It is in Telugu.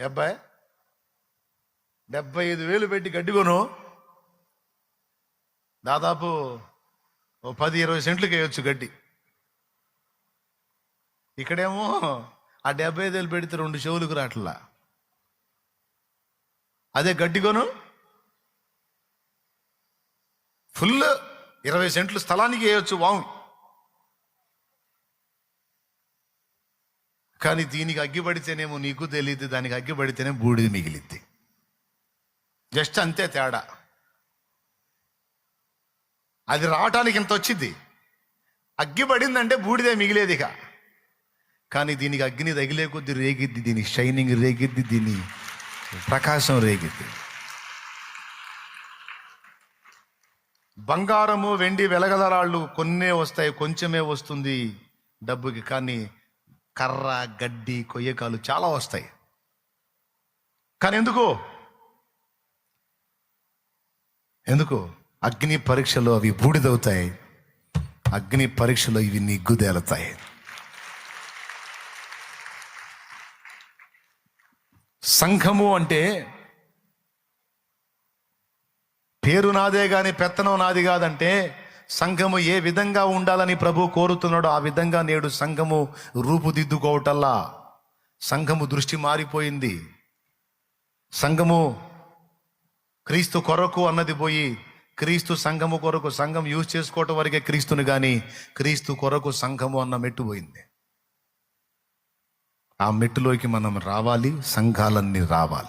ఏ అబ్బాయి డెబ్బై ఐదు వేలు పెట్టి గడ్డి కొను. దాదాపు ఓ పది ఇరవై సెంట్లకి వేయొచ్చు గడ్డి. ఇక్కడేమో ఆ డెబ్బై ఐదు వేలు పెడితే రెండు చెవులకు రాట్లా. అదే గడ్డి కొను. ఫుల్ ఇరవై సెంట్లు స్థలానికి వేయొచ్చు వాము. కానీ దీనికి అగ్గిపడితేనేమో నీకు తెలియదు దానికి అగ్గిపడితేనే బూడిది మిగిలిద్ది. జస్ట్ అంతే తేడా. అది రావటానికి ఇంత వచ్చింది. అగ్గిపడిందంటే బూడిదే మిగిలేది ఇక కానీ దీనికి అగ్ని తగిలే కొద్ది రేగిద్ది దీని షైనింగ్ రేగిద్ది దీని ప్రకాశం రేగిద్ది. బంగారము వెండి వెలగదరాళ్ళు కొన్నే వస్తాయి కొంచెమే వస్తుంది డబ్బుకి. కానీ కర్ర గడ్డి కొయ్యకాలు చాలా వస్తాయి. కానీ ఎందుకు? ఎందుకు? అగ్ని పరీక్షలో అవి బూడిదవుతాయి. అగ్ని పరీక్షలో ఇవి నిగ్గుదేలుతాయి. సంఘము అంటే పేరు నాదే కానీ పెత్తనం నాది కాదంటే సంఘము ఏ విధంగా ఉండాలని ప్రభు కోరుతున్నాడో ఆ విధంగా నేడు సంఘము రూపుదిద్దుకోవటల్లా సంఘము దృష్టి మారిపోయింది. సంఘము క్రీస్తు కొరకు అన్నది పోయి క్రీస్తు సంఘము కొరకు సంఘం యూజ్ చేసుకోవటం వరకే క్రీస్తుని కానీ క్రీస్తు కొరకు సంఘము అన్న మెట్టు పోయింది. ఆ మెట్టులోకి మనం రావాలి సంఘాలన్నీ రావాలి.